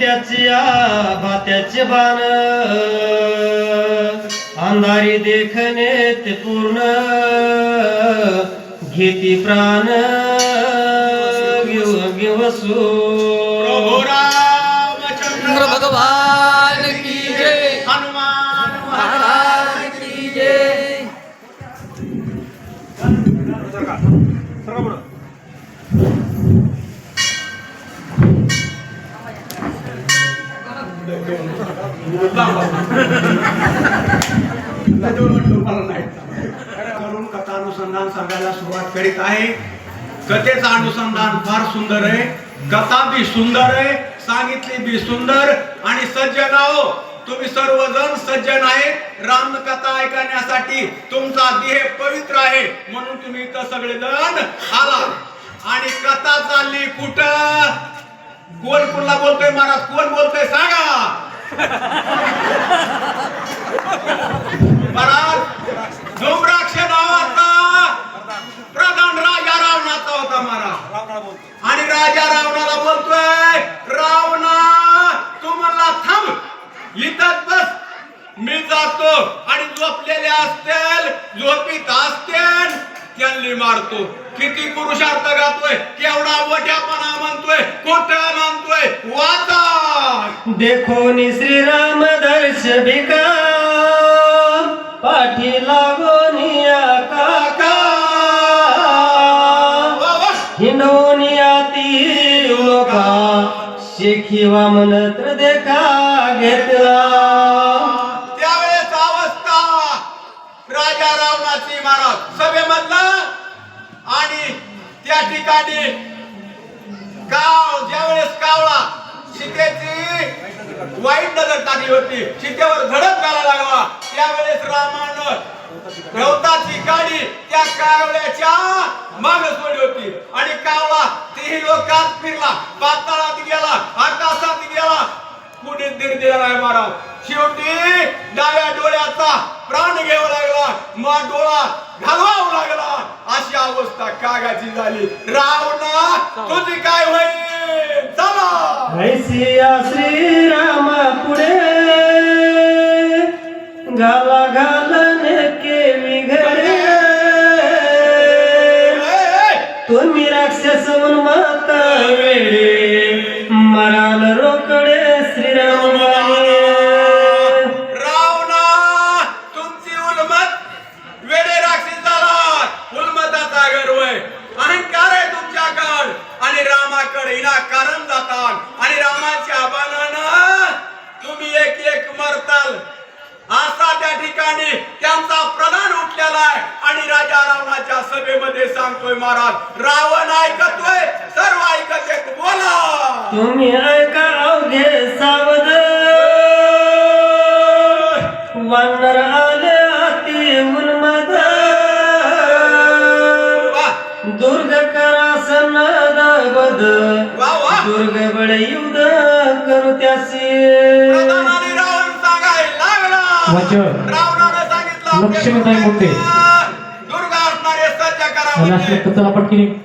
त्याची भात्याचे बाण अंधारी देखणे ते पूर्ण घेती प्राण घेऊ घेवसू प्रभू चंद्र भगवान करून कथा अनुसंधान सांगायला सुरुवात करीत आहे कथेचं अनुसंधान फार सुंदर आहे कथा बी सुंदर आहे सांगितली बी सुंदर आणि सज्जन आहो तुम्ही सर्वजण सज्जन आहेत रामकथा ऐकण्यासाठी तुमचा देह पवित्र आहे म्हणून तुम्ही इथं सगळेजण आला. आणि कथा चालली कुठं? कोण कोणला बोलतोय महाराज कोण बोलतोय सांग? डोंगराक्ष नावाचा प्रधान राजा रावणाचा होता महाराज. आणि राजा रावणाला बोलतोय रावणा तू म्हणला थांब. इथंच बस. मी जातो आणि झोपलेले असतील झोपीत असतील त्यांनी मारतो. किती पुरुषार्थ गातोय केवढा मोठ्यापणा म्हणतोय कुठं म्हणतोय वाचा. देखो श्रीराम दर्श भिका पाठी लागोनिया काका. वा वा. हिंडवनियाती लोका. शेखी वामनत्र देखा घेतला. त्यावेळेस अवस्था राजा रावणाची महाराज सभेमधला. आणि त्या ठिकाणी काव ज्यावेळेस कावळा सीतेची वाईट नजर टाकली होती. सीतेवर धडक घाला लागला. त्यावेळेस रामानं गवताची गाडी त्या कावळ्याच्या माग सोडली होती. आणि कावळा तेही लोकात फिरला. पाताळात गेला आकाशात गेला. कुणी दीड दिला नाही महाराज शेवटी डाव्या डोळ्याचा प्राण घ्यावा लागला. मा डोळा घालवावा लागला. अशी अवस्था कागाची झाली. रावणा तुझी काय होईल? ऐसिया श्रीराम पुढे. घाला घालन केवी घरे तुम्ही राक्षस माता वेळे मराल रोकडे श्रीराम तुमची वेडे अहंकार आहे तुमच्याकड. आणि रामाकडे कारण जातात आणि रामाच्या बाणानं तुम्ही एक एक मरताल असा त्या ठिकाणी त्यांचा आहे आणि राजा रावणाच्या सभेमध्ये सांगतोय महाराज रावण ऐकतोय सर्व ऐकत बोला. तुम्ही ऐका अवघे सावध. वानर आले अति उन्मद वा. दुर्ग करा सन्नद बद दुर्ग बळे युद्ध करू त्यासी रावण सांगायला लागला. लक्ष्मीबाई मुंडे. दुर्गा असणारे सज्ज करा मला